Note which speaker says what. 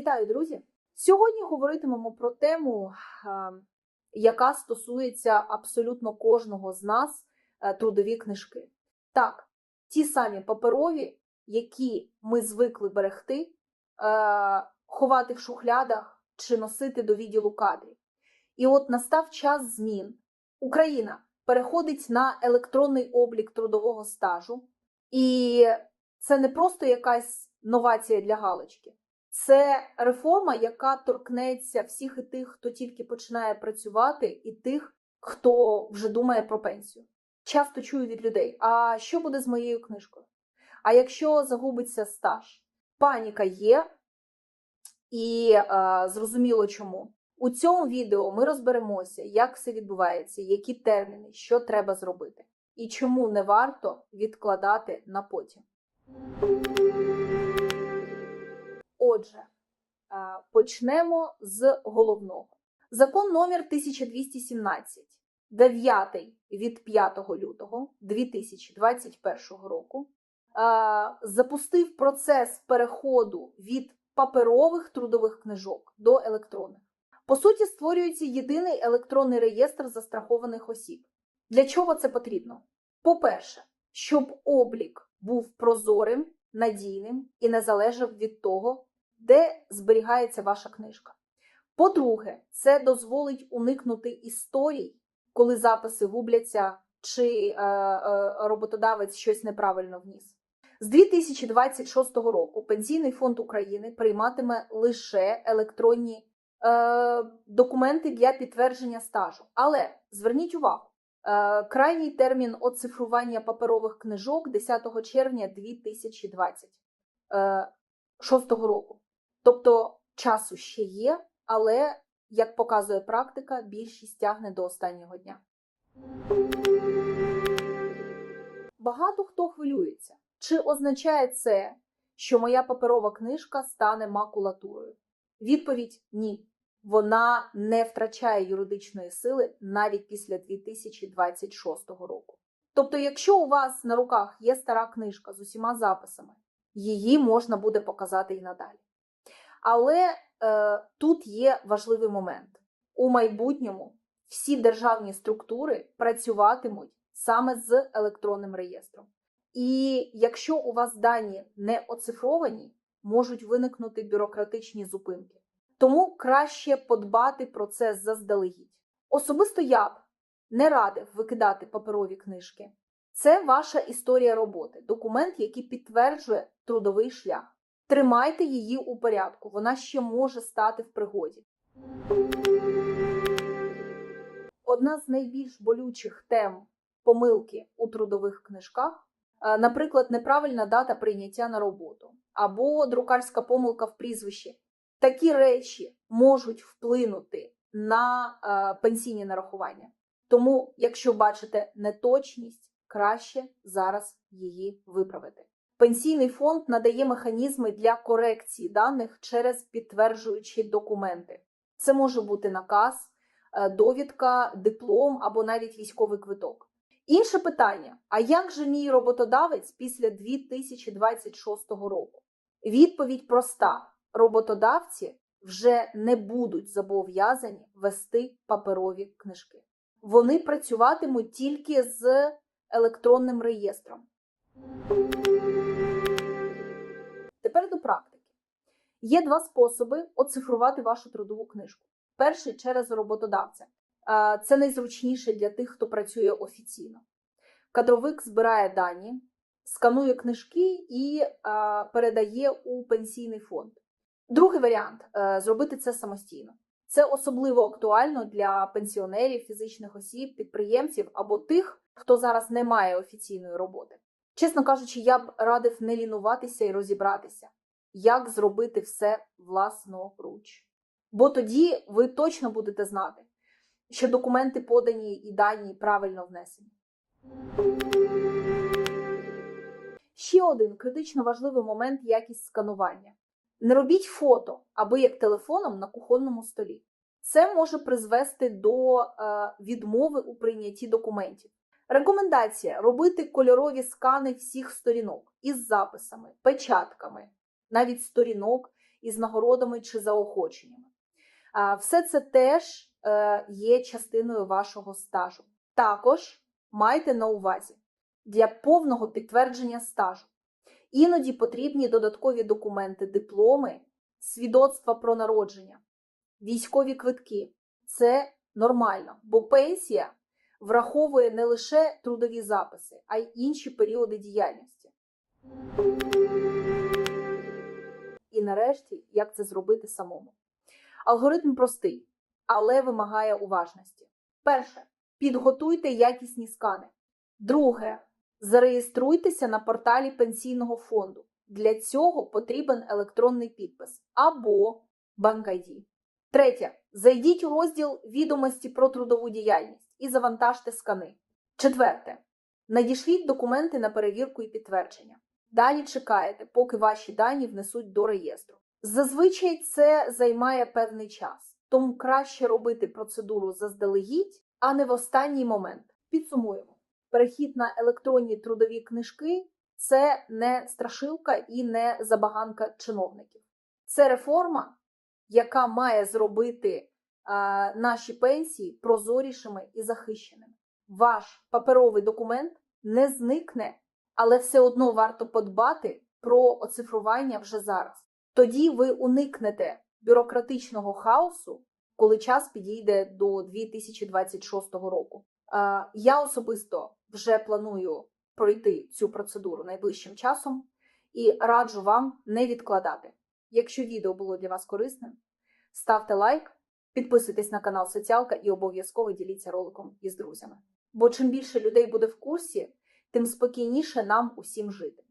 Speaker 1: Вітаю, друзі! Сьогодні говоритимемо про тему, яка стосується абсолютно кожного з нас е, трудові книжки. Так, ті самі паперові, які ми звикли берегти, е, ховати в шухлядах чи носити до відділу кадрів. І от настав час змін. Україна переходить на електронний облік трудового стажу, і це не просто якась новація для галочки. Це реформа, яка торкнеться всіх і тих, хто тільки починає працювати, і тих, хто вже думає про пенсію. Часто чую від людей: а що буде з моєю книжкою? А якщо загубиться стаж? Паніка є, і е, зрозуміло чому. У цьому відео ми розберемося, як все відбувається, які терміни, що треба зробити, і чому не варто відкладати на потім. Отже, е, почнемо з головного. Закон номер 1217, 9 від 5 лютого 2021 року, е, запустив процес переходу від паперових трудових книжок до електронних. По суті, створюється єдиний електронний реєстр застрахованих осіб. Для чого це потрібно? По-перше, щоб облік був прозорим, надійним і не залежав від того, де зберігається ваша книжка. По-друге, це дозволить уникнути історій, коли записи губляться, чи е, е, роботодавець щось неправильно вніс. З 2026 року Пенсійний фонд України прийматиме лише електронні е, документи для підтвердження стажу. Але зверніть увагу, е, крайній термін оцифрування паперових книжок 10 червня 2026 року. Тобто часу ще є, але, як показує практика, більшість тягне до останнього дня. Багато хто хвилюється. Чи означає це, що моя паперова книжка стане макулатурою? Відповідь ні. Вона не втрачає юридичної сили навіть після 2026 року. Тобто, якщо у вас на руках є стара книжка з усіма записами, її можна буде показати і надалі. Але е, тут є важливий момент: у майбутньому всі державні структури працюватимуть саме з електронним реєстром. І якщо у вас дані не оцифровані, можуть виникнути бюрократичні зупинки. Тому краще подбати про це заздалегідь. Особисто я б не радив викидати паперові книжки. Це ваша історія роботи, документ, який підтверджує трудовий шлях. Тримайте її у порядку, вона ще може стати в пригоді. Одна з найбільш болючих тем помилки у трудових книжках, е, наприклад, неправильна дата прийняття на роботу або друкарська помилка в прізвищі. Такі речі можуть вплинути на е, пенсійні нарахування. Тому, якщо бачите неточність, краще зараз її виправити. Пенсійний фонд надає механізми для корекції даних через підтверджуючі документи. Це може бути наказ, е, довідка, диплом або навіть військовий квиток. Інше питання: а як же мій роботодавець після 2026 року? Відповідь проста: роботодавці вже не будуть зобов'язані вести паперові книжки. Вони працюватимуть тільки з електронним реєстром. Тепер до практики. Є два способи оцифрувати вашу трудову книжку. Перший через роботодавця. Це найзручніше для тих, хто працює офіційно. Кадровик збирає дані, сканує книжки і передає у пенсійний фонд. Другий варіант е, зробити це самостійно. Це особливо актуально для пенсіонерів, фізичних осіб, підприємців або тих, хто зараз не має офіційної роботи. Чесно кажучи, я б радив не лінуватися і розібратися, як зробити все власноруч. Бо тоді ви точно будете знати, що документи подані і дані правильно внесені. Ще один критично важливий момент якість сканування. Не робіть фото або як телефоном на кухонному столі. Це може призвести до е, відмови у прийнятті документів. Рекомендація робити кольорові скани всіх сторінок із записами, печатками, навіть сторінок із нагородами чи заохоченнями. Все це теж е, є частиною вашого стажу. Також майте на увазі для повного підтвердження стажу. Іноді потрібні додаткові документи, дипломи, свідоцтва про народження, військові квитки. Це нормально, бо пенсія враховує не лише трудові записи, а й інші періоди діяльності. І нарешті, як це зробити самому. Алгоритм простий, але вимагає уважності. Перше, підготуйте якісні скани. Друге, зареєструйтеся на порталі пенсійного фонду. Для цього потрібен електронний підпис або BankID. Третє. Зайдіть у розділ відомості про трудову діяльність і завантажте скани. Четверте. Надішліть документи на перевірку і підтвердження. Далі чекаєте, поки ваші дані внесуть до реєстру. Зазвичай це займає певний час, тому краще робити процедуру заздалегідь, а не в останній момент. Підсумуємо: перехід на електронні трудові книжки це не страшилка і не забаганка чиновників. Це реформа, яка має зробити наші пенсії прозорішими і захищеними. Ваш паперовий документ не зникне, але все одно варто подбати про оцифрування вже зараз. Тоді ви уникнете бюрократичного хаосу, коли час підійде до 2026 року. Я особисто вже планую пройти цю процедуру найближчим часом і раджу вам не відкладати. Якщо відео було для вас корисним, ставте лайк, підписуйтесь на канал Соціалка і обов'язково діліться роликом із друзями. Бо чим більше людей буде в курсі, тим спокійніше нам усім жити.